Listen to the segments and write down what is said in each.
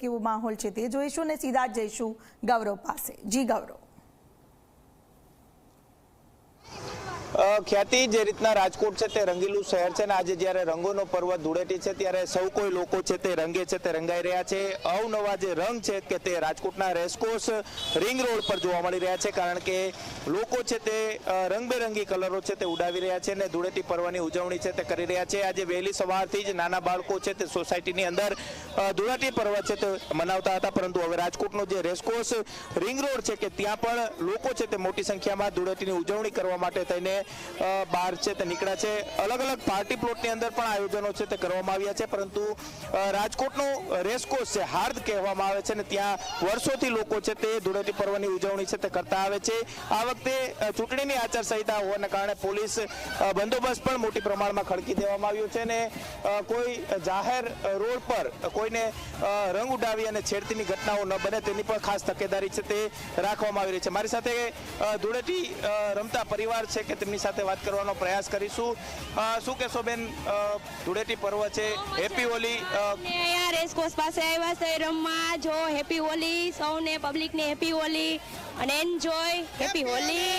કેવો માહોલ છે તે જોઈશું ને સીધા જઈશું ગૌરવ પાસે. જી ગૌરવ. ખ્યાતિ જે રીતના રાજકોટ છે તે રંગીલું શહેર છે અને આજે જ્યારે રંગોનો પર્વ ધૂળેટી છે ત્યારે સૌ કોઈ લોકો છે તે રંગે છે, તે રંગાઈ રહ્યા છે. અવનવા જે રંગ છે કે તે રાજકોટના રેસકોર્સ રિંગ રોડ પર જોવા મળી રહ્યા છે કારણ કે લોકો છે તે રંગબેરંગી કલરો છે તે ઉડાવી રહ્યા છે અને ધૂળેટી પર્વની ઉજવણી છે તે કરી રહ્યા છે. આજે વહેલી સવારથી જ નાના બાળકો છે તે સોસાયટીની અંદર ધૂળેટી પર્વ છે તે મનાવતા હતા. પરંતુ હવે રાજકોટનો જે રેસકોર્સ રિંગ રોડ છે કે ત્યાં પણ લોકો છે તે મોટી સંખ્યામાં ધૂળેટીની ઉજવણી કરવા માટે થઈને બહાર છે તે નીકળ્યા છે. અલગ અલગ પાર્ટી પ્લોટની અંદર પણ આયોજનો છે તે કરવામાં આવ્યા છે, પરંતુ રાજકોટનો રેસકોર્સ છે, હાર્દ કહેવામાં આવે છે ને ત્યાં વર્ષોથી લોકો છે તે ધૂળેટી પર્વની ઉજવણી છે તે કરતા આવે છે. આ વખતે ચૂંટણીની આચારસંહિતા હોવાના કારણે પોલીસ બંદોબસ્ત પણ મોટી પ્રમાણમાં ખડકી દેવામાં આવ્યો છે ને કોઈ જાહેર રોડ પર કોઈને રંગ ઉડાવી અને છેડતીની ઘટનાઓ ન બને તેની પણ ખાસ તકેદારી છે તે રાખવામાં આવી રહી છે. મારી સાથે ધૂળેટી રમતા પરિવાર છે કે તેમની સાથે વાત કરવાનો પ્રયાસ કરીશું. શું કહેશો બેન? ધૂળેટી પર્વ છે. હેપી હોલી અહીંયા રેસકોર્સ પાસે આવ્યા છે. રમવા જો હેપી હોલી સૌને પબ્લિકને હેપી હોલી અને enjoy happy Holi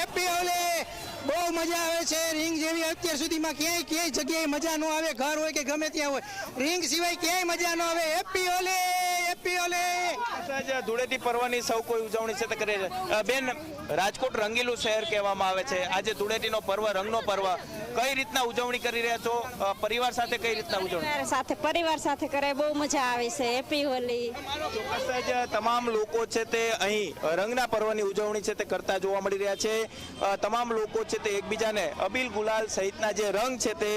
happy Holi બહુ મજા આવે છે. રિંગ જેવી અત્યાર સુધીમાં ક્યાંય ક્યાંય જગ્યાએ મજા ન આવે. ઘર હોય કે ગમે ત્યાં હોય. રિંગ સિવાય ક્યાંય મજા ન આવે. હેપી હોલી ધૂળેટી પર્વની સૌ કોઈ ઉજવણી છે તે કરે છે. બેન રાજકોટ રંગીલું શહેર કહેવામાં આવે છે. આજે ધૂળેટીનો પર્વ રંગનો પર્વ. કઈ રીતના ઉજવણી કરી રહ્યા છો? પરિવાર સાથે કઈ રીતના ઉજવણી? સાથે પરિવાર સાથે કરે બહુ મજા આવે છે. હેપી હોલી તમામ લોકો છે તે અહીં રંગના પર્વની ઉજવણી છે તે કરતા જોવા મળી રહ્યા છે. તમામ લોકો છે તે એકબીજાને અબીલ ગુલાલ સહિતના જે રંગ છે તે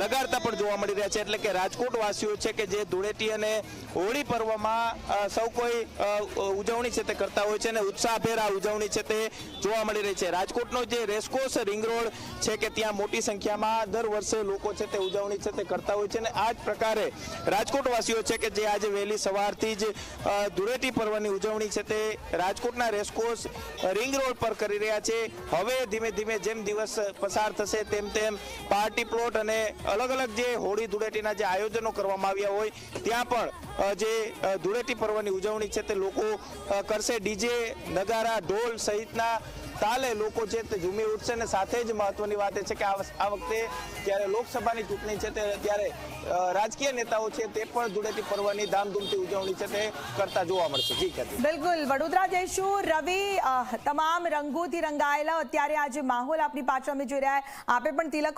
લગાડતા પણ જોવા મળી રહ્યા છે. એટલે કે રાજકોટ વાસીઓ છે કે જે ધૂળેટી અને હોળી પર્વમાં સૌ કોઈ ઉજવણી છે તે કરતા હોય છે અને ઉત્સાહભેર આ ઉજવણી છે તે જોવા મળી રહી છે. રાજકોટનો જે રેસકોર્સ રિંગ રોડ છે કે ત્યાં મોટી સંખ્યામાં દર વર્ષે લોકો છે તે ઉજવણી છે તે કરતા હોય છે અને આ જ પ્રકારે રાજકોટવાસીઓ છે કે જે આજે વહેલી સવારથી જ ધૂળેટી પર્વની ઉજવણી છે તે રાજકોટના રેસકોર્સ રિંગ રોડ પર કરી રહ્યા છે. હવે ધીમે ધીમે જેમ દિવસ પસાર થશે તેમ તેમ પાર્ટી પ્લોટ અને અલગ અલગ જે હોળી ધૂળેટીના જે આયોજનો કરવામાં આવ્યા હોય ત્યાં પણ જે અ, ધૂળેટી પર્વની ઉજવણી છે તે લોકો કરશે. ડીજે, નગારા, ઢોલ સહિતના તાલે લોકો છે તે ઝૂમી ઉઠશે અને સાથે જ મહત્વની વાત એ છે કે આ વખતે જ્યારે લોકસભાની ચૂંટણી છે ત્યારે રાજકીય નેતાઓ છે તે પણ ધૂળેટી પર્વની ધામધૂમથી ઉજવણી છે તે કરતા જોવા મળશે. જી ખ્યાતિ બિલકુલ. વડોદરા જઈશું. રવિ તમામ રંગોથી રંગાયેલા અત્યારે આજે માહોલ આપની પાછળ અમે જોઈ રહ્યા આપે પણ તિલક